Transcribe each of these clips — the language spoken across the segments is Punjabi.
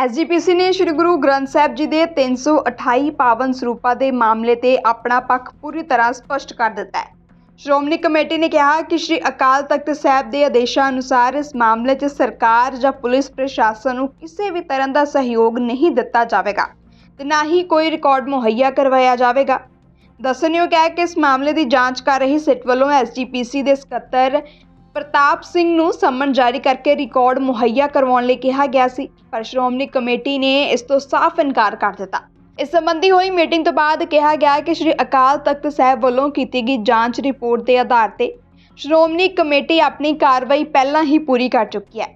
ਐਸਜੀਪੀਸੀ ਨੇ ਸ੍ਰੀ ਗੁਰੂ ਗ੍ਰੰਥ ਸਾਹਿਬ ਜੀ ਦੇ 328 ਪਾਵਨ ਸਰੂਪਾਂ ਦੇ ਮਾਮਲੇ ਤੇ ਆਪਣਾ ਪੱਖ ਪੂਰੀ ਤਰ੍ਹਾਂ ਸਪਸ਼ਟ ਕਰ ਦਿੱਤਾ ਹੈ। ਸ਼੍ਰੋਮਣੀ ਕਮੇਟੀ ਨੇ ਕਿਹਾ ਕਿ ਸ੍ਰੀ ਅਕਾਲ ਤਖਤ ਸਾਹਿਬ ਦੇ ਆਦੇਸ਼ਾਂ ਅਨੁਸਾਰ ਇਸ ਮਾਮਲੇ 'ਚ ਸਰਕਾਰ ਜਾਂ ਪੁਲਿਸ ਪ੍ਰਸ਼ਾਸਨ ਨੂੰ ਕਿਸੇ ਵੀ ਤਰ੍ਹਾਂ ਦਾ ਸਹਿਯੋਗ ਨਹੀਂ ਦਿੱਤਾ ਜਾਵੇਗਾ ਤੇ ਨਾ ਹੀ ਕੋਈ ਰਿਕਾਰਡ ਮੁਹੱਈਆ ਕਰਵਾਇਆ ਜਾਵੇਗਾ। ਦੱਸਣਯੋਗ ਹੈ ਕਿ ਇਸ ਮਾਮਲੇ ਦੀ ਜਾਂਚ ਕਰ ਰਹੀ ਸਿੱਟ ਵੱਲੋਂ ਐਸਜੀਪੀਸੀ ਦੇ ਸਕੱਤਰ ਪ੍ਰਤਾਪ ਸਿੰਘ ਨੂੰ ਸੰਮਨ ਜਾਰੀ ਕਰਕੇ ਰਿਕਾਰਡ ਮੁਹੱਈਆ ਕਰਵਾਉਣ ਲਈ ਕਿਹਾ ਗਿਆ ਸੀ, ਪਰ ਸ਼੍ਰੋਮਣੀ ਕਮੇਟੀ ਨੇ ਇਸ ਤੋਂ ਸਾਫ਼ ਇਨਕਾਰ ਕਰ ਦਿੱਤਾ। ਇਸ ਸੰਬੰਧੀ ਹੋਈ ਮੀਟਿੰਗ ਤੋਂ ਬਾਅਦ ਕਿਹਾ ਗਿਆ ਕਿ ਸ੍ਰੀ ਅਕਾਲ ਤਖਤ ਸਾਹਿਬ ਵੱਲੋਂ ਕੀਤੀ ਗਈ ਜਾਂਚ ਰਿਪੋਰਟ ਦੇ ਆਧਾਰ ਤੇ ਸ਼੍ਰੋਮਣੀ ਕਮੇਟੀ ਆਪਣੀ ਕਾਰਵਾਈ ਪਹਿਲਾਂ ਹੀ ਪੂਰੀ ਕਰ ਚੁੱਕੀ ਹੈ।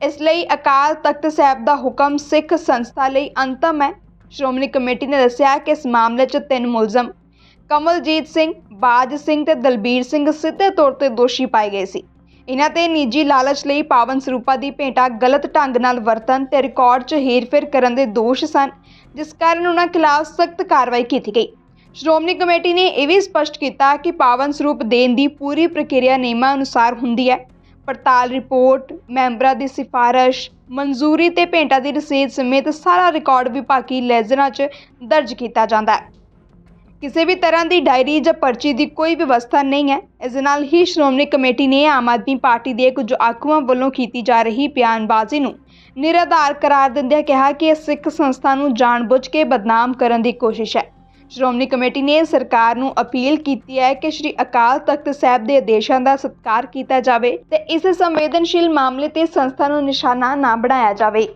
ਇਸ ਲਈ ਅਕਾਲ ਤਖਤ ਸਾਹਿਬ ਦਾ ਹੁਕਮ ਸਿੱਖ ਸੰਸਥਾ ਲਈ ਅੰਤਮ ਹੈ। ਸ਼੍ਰੋਮਣੀ ਕਮੇਟੀ ਨੇ ਦੱਸਿਆ ਕਿ ਇਸ ਮਾਮਲੇ 'ਚ ਤਿੰਨ ਮੁਲਜ਼ਮ, ਕਮਲਜੀਤ ਸਿੰਘ, ਬਾਜ ਸਿੰਘ ਤੇ ਦਲਬੀਰ ਸਿੰਘ ਸਿੱਧੇ ਤੌਰ ਤੇ ਦੋਸ਼ੀ ਪਾਏ ਗਏ ਸੀ। ਇਹਨਾਂ ਤੇ ਨਿੱਜੀ ਲਾਲਚ ਲਈ ਪਾਵਨ ਸਰੂਪਾਂ ਦੀ ਭੇਟਾ ਗਲਤ ਢੰਗ ਨਾਲ ਵਰਤਣ ਤੇ ਰਿਕਾਰਡ 'ਚ ਹੇਰਫੇਰ ਕਰਨ ਦੇ ਦੋਸ਼ ਸਨ, ਜਿਸ ਕਾਰਨ ਉਹਨਾਂ ਖਿਲਾਫ ਸਖਤ ਕਾਰਵਾਈ ਕੀਤੀ ਗਈ। ਸ਼੍ਰੋਮਣੀ ਕਮੇਟੀ ਨੇ ਇਹ ਵੀ ਸਪਸ਼ਟ ਕੀਤਾ ਕਿ ਪਾਵਨ ਸਰੂਪ ਦੇਣ ਦੀ ਪੂਰੀ ਪ੍ਰਕਿਰਿਆ ਨਿਯਮਾਂ ਅਨੁਸਾਰ ਹੁੰਦੀ ਹੈ। ਪੜਤਾਲ ਰਿਪੋਰਟ, ਮੈਂਬਰਾਂ ਦੀ ਸਿਫਾਰਿਸ਼, ਮਨਜ਼ੂਰੀ ਤੇ ਭੇਟਾ ਦੀ ਰਸੀਦ ਸਮੇਤ ਸਾਰਾ ਰਿਕਾਰਡ ਵਿਭਾਗੀ ਲੈਜ਼ਰਾਂ 'ਚ ਦਰਜ ਕੀਤਾ ਜਾਂਦਾ ਹੈ। ਕਿਸੇ ਵੀ ਤਰ੍ਹਾਂ ਦੀ ਡਾਇਰੀ ਜਾਂ ਪਰਚੀ ਦੀ ਕੋਈ ਵਿਵਸਥਾ ਨਹੀਂ ਹੈ। ਇਸ ਨਾਲ ਹੀ ਸ਼੍ਰੋਮਣੀ ਕਮੇਟੀ ਨੇ ਆਮ ਆਦਮੀ ਪਾਰਟੀ ਦੇ ਕੁਝ ਆਗੂਆਂ ਵੱਲੋਂ ਕੀਤੀ ਜਾ ਰਹੀ ਬਿਆਨਬਾਜ਼ੀ ਨੂੰ ਨਿਰਾਧਾਰ ਕਰਾਰ ਦਿੰਦਿਆਂ ਕਿਹਾ ਕਿ ਇਹ ਸਿੱਖ ਸੰਸਥਾ ਨੂੰ ਜਾਣਬੁੱਝ ਕੇ ਬਦਨਾਮ ਕਰਨ ਦੀ ਕੋਸ਼ਿਸ਼ ਹੈ। ਸ਼੍ਰੋਮਣੀ ਕਮੇਟੀ ਨੇ ਸਰਕਾਰ ਨੂੰ ਅਪੀਲ ਕੀਤੀ ਹੈ ਕਿ ਸ੍ਰੀ ਅਕਾਲ ਤਖਤ ਸਾਹਿਬ ਦੇ ਆਦੇਸ਼ਾਂ ਦਾ ਸਤਿਕਾਰ ਕੀਤਾ ਜਾਵੇ ਤੇ ਇਸ ਸੰਵੇਦਨਸ਼ੀਲ ਮਾਮਲੇ ਤੇ ਸੰਸਥਾ ਨੂੰ ਨਿਸ਼ਾਨਾ ਨਾ ਬਣਾਇਆ ਜਾਵੇ।